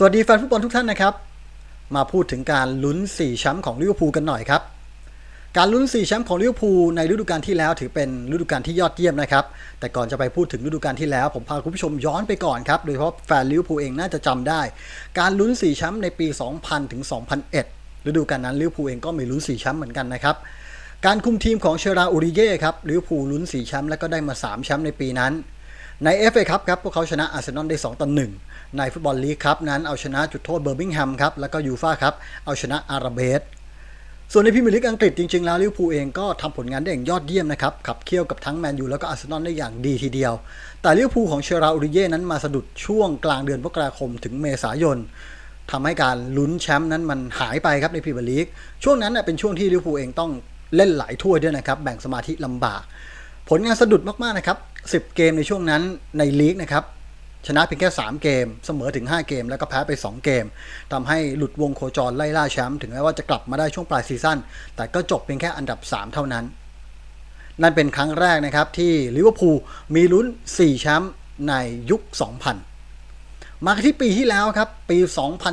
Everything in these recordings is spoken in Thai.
สวัสดีแฟนฟุตบอลทุกท่านนะครับ มาพูดถึงการลุ้น 4 แชมป์ของลิเวอร์พูลกันหน่อยครับ การลุ้น 4 แชมป์ของลิเวอร์พูลในฤดูกาลที่แล้วถือเป็นฤดูกาลที่ยอดเยี่ยมนะครับ แต่ก่อนจะไปพูดถึงฤดูกาลที่แล้ว ผมพาคุณผู้ชมย้อนไปก่อนครับ โดยเฉพาะแฟนลิเวอร์พูลเองน่าจะจำได้ การลุ้น 4 แชมป์ในปี 2000 ถึง 2001 ฤดูกาลนั้นลิเวอร์พูลเองก็มีลุ้น 4 แชมป์เหมือนกันนะครับ การคุมทีมของเชราอูริเย่ครับลิเวอร์พูลลุ้น 4 แชมป์แล้วก็ได้มา 3 แชมป์ในปีนั้น ใน FA ครับครับพวกเขาชนะอาร์เซนอลได้ 2ต่อ1ในฟุตบอลลีกครับนั้นเอาชนะจุดโทษเบอร์มิงแฮมครับแล้วก็ยูฟ่าครับเอาชนะอาราเบสส่วนในพรีเมียร์ลีกอังกฤษจริงๆ แล้วลิเวอร์พูลเองก็ทำผลงานได้อย่างยอดเยี่ยมนะครับ ขับเคี่ยวกับทั้งแมนยูแล้วก็อาร์เซนอลได้อย่างดีทีเดียว แต่ลิเวอร์พูลของเชราอูริเย่นั้นมาสะดุดช่วงกลางเดือนมกราคมถึงเมษายนทำให้การลุ้นแชมป์นั้นมันหายไปครับในพรีเมียร์ลีกช่วงนั้นเป็นช่วงที่ลิเวอร์พูลเองต้องเล่นหลายถ้วยด้วยนะครับแบ่งสมาธิลำบาก ผลงานสะดุดมากๆนะครับ 10 เกมในช่วงนั้นในลีกนะครับชนะเพียงแค่ 3 เกม เสมอถึง 5 เกม แล้วก็แพ้ไป 2 เกมทำให้หลุดวงโคจรไล่ล่าแชมป์ถึงแม้ว่าจะกลับมาได้ช่วงปลายซีซั่นแต่ก็จบเพียงแค่อันดับ 3 เท่านั้น นั่นเป็นครั้งแรกนะครับที่ลิเวอร์พูลมีลุ้น 4 แชมป์ในยุค 2000 มาที่ปีที่แล้วครับ ปี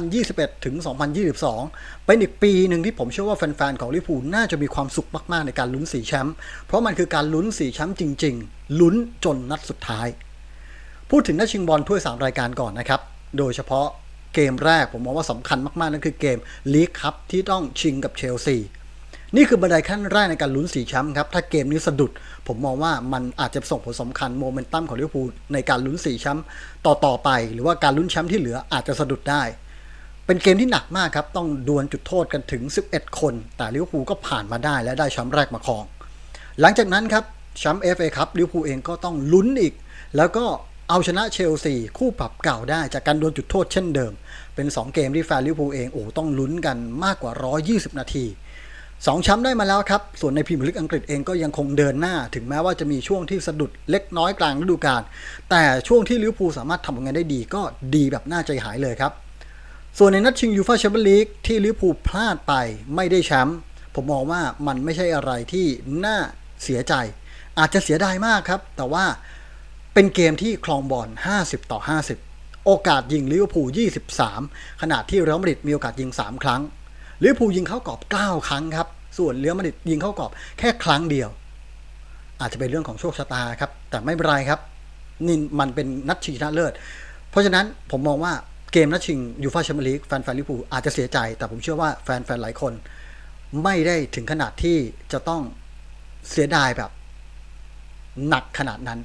2021 ถึง 2022 เป็นอีกปีหนึ่งที่ผมเชื่อว่าแฟนๆ ของลิเวอร์พูลน่าจะมีความสุขมากๆ ในการลุ้น4แชมป์เพราะมันคือการลุ้น4แชมป์จริง ๆ ลุ้นจนนัดสุดท้าย พูดถึงนัดชิงบอลถ้วย 3 รายการก่อนนะครับ โดยเฉพาะเกมแรกผมมองว่าสำคัญมากๆ นั่นคือเกมลีกคัพที่ต้องชิงกับเชลซี นี่คือบันไดขั้นแรกในการลุ้น4แชมป์ครับ ถ้าเกมนี้สะดุด ผมมองว่ามันอาจจะส่งผลสำคัญโมเมนตัมของลิเวอร์พูลในการลุ้น4แชมป์ต่อๆไป หรือว่าการลุ้นแชมป์ที่เหลืออาจจะสะดุดได้ เป็นเกมที่หนักมากครับ ต้องดวลจุดโทษกันถึง 11 คน แต่ลิเวอร์พูลก็ผ่านมาได้และได้แชมป์แรกมาครอง หลังจากนั้นครับแชมป์เอฟเอครับลิเวอร์พูลเองก็ต้องลุ้นอีก แล้วก็เอาชนะเชลซีคู่ปรับเก่าได้จากการดวลจุดโทษเช่นเดิม เป็น 2 เกมที่แฟนลิเวอร์พูลเองโอ้ต้องลุ้นกันมากกว่า 120 นาที สองแชมป์ได้มาแล้วครับ ส่วนในพรีเมียร์ลีกอังกฤษเองก็ยังคงเดินหน้า ถึงแม้ว่าจะมีช่วงที่สะดุดเล็กน้อยกลางฤดูกาล แต่ช่วงที่ลิเวอร์พูลสามารถทำผลงานได้ดีก็ดีแบบน่าใจหายเลยครับ ส่วนในนัดชิงยูฟ่าแชมเปี้ยนลีกที่ลิเวอร์พูลพลาดไปไม่ได้แชมป์ผมมองว่ามันไม่ใช่อะไรที่น่าเสียใจ อาจจะเสียดายมากครับ แต่ว่าเป็นเกมที่คลองบอล 50 ต่อ 50 โอกาสยิงลิเวอร์พูล 23 ขณะที่เรอัลมาดริดมีโอกาสยิง 3 ครั้ง ลิเวอร์พูลยิงเข้ากรอบ 9 ครั้งครับ ส่วนเรอัลมาดริดยิงเข้ากรอบแค่ครั้งเดียว อาจจะเป็นเรื่องของโชคชะตาครับ แต่ไม่เป็นไรครับ นี่มันเป็นนัดชิงชนะเลิศ เพราะฉะนั้นผมมองว่าเกมนัดชิงยูฟ่าแชมเปี้ยนลีกแฟนๆลิเวอร์พูลอาจจะเสียใจ แต่ผมเชื่อว่าแฟนๆหลายคน ไม่ได้ถึงขนาดที่จะต้องเสียดายแบบ หนักขนาดนั้น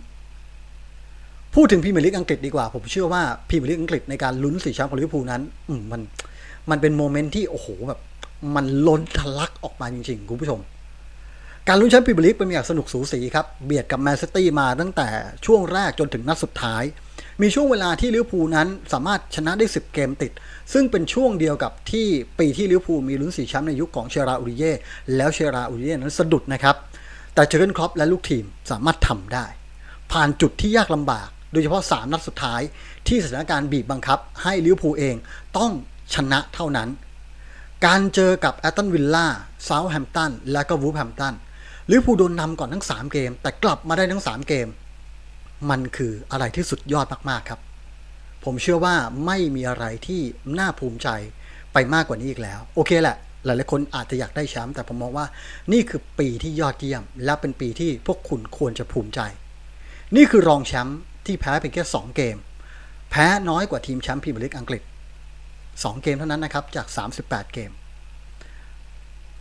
พูดถึงพรีเมียร์ลีกอังกฤษดีกว่า ผมเชื่อว่าพรีเมียร์ลีกอังกฤษในการลุ้นสี่แชมป์ของลิเวอร์พูลนั้นมมัน มันเป็นโมเมนต์ที่โอ้โหแบบมันล้นทะลักออกมาจริงๆ คุณผู้ชม การลุ้นแชมป์พรีเมียร์ลีกเป็นอย่างสนุกสูสีครับ เบียดกับแมนซิตี้มาตั้งแต่ช่วงแรกจนถึงนัดสุดท้าย มีช่วงเวลาที่ลิเวอร์พูลนั้นสามารถชนะได้ 10 เกมติด ซึ่งเป็นช่วงเดียวกับที่ปีที่ลิเวอร์พูลมีลุ้นสี่แชมป์ในยุคของเชราอูริเย่แล้วเชราอูริเย่นั้นสะดุดนะครับแต่เจอร์เกนครอปและลูกทีมสามารถทำได้ ผ่านจุดที่ยากลำบาก โดยเฉพาะ 3 นัดสุดท้ายที่สถานการณ์บีบบังคับ ให้ลิเวอร์พูลเองต้อง นะเท่านั้น การเจอกับแอตตันวิลล่าเซาท์แฮมป์ตันและก็วูฟแฮมป์ตันลิเวอร์พูลโดนนำก่อนทั้ง 3 เกม แต่กลับมาได้ทั้ง 3 เกม มันคืออะไรที่สุดยอดมากๆครับ ผมเชื่อว่าไม่มีอะไรที่น่าภูมิใจไปมากกว่านี้อีกแล้ว โอเคแหละ หลายๆคนอาจจะอยากได้แชมป์แต่ผมมองว่านี่คือปีที่ยอดเยี่ยม และเป็นปีที่พวกคุณควรจะภูมิใจ นี่คือรองแชมป์ที่แพ้เพียงแค่2เกม แพ้น้อยกว่าทีมแชมป์พรีเมียร์ลีกอังกฤษ 2 เกมเท่านั้นนะครับ จาก 38 เกม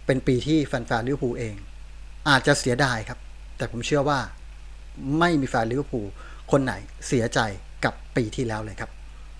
เป็นปีที่แฟนๆลิเวอร์พูลเอง อาจจะเสียดายครับ แต่ผมเชื่อว่าไม่มีแฟนลิเวอร์พูลคนไหนเสียใจกับปีที่แล้วเลยครับ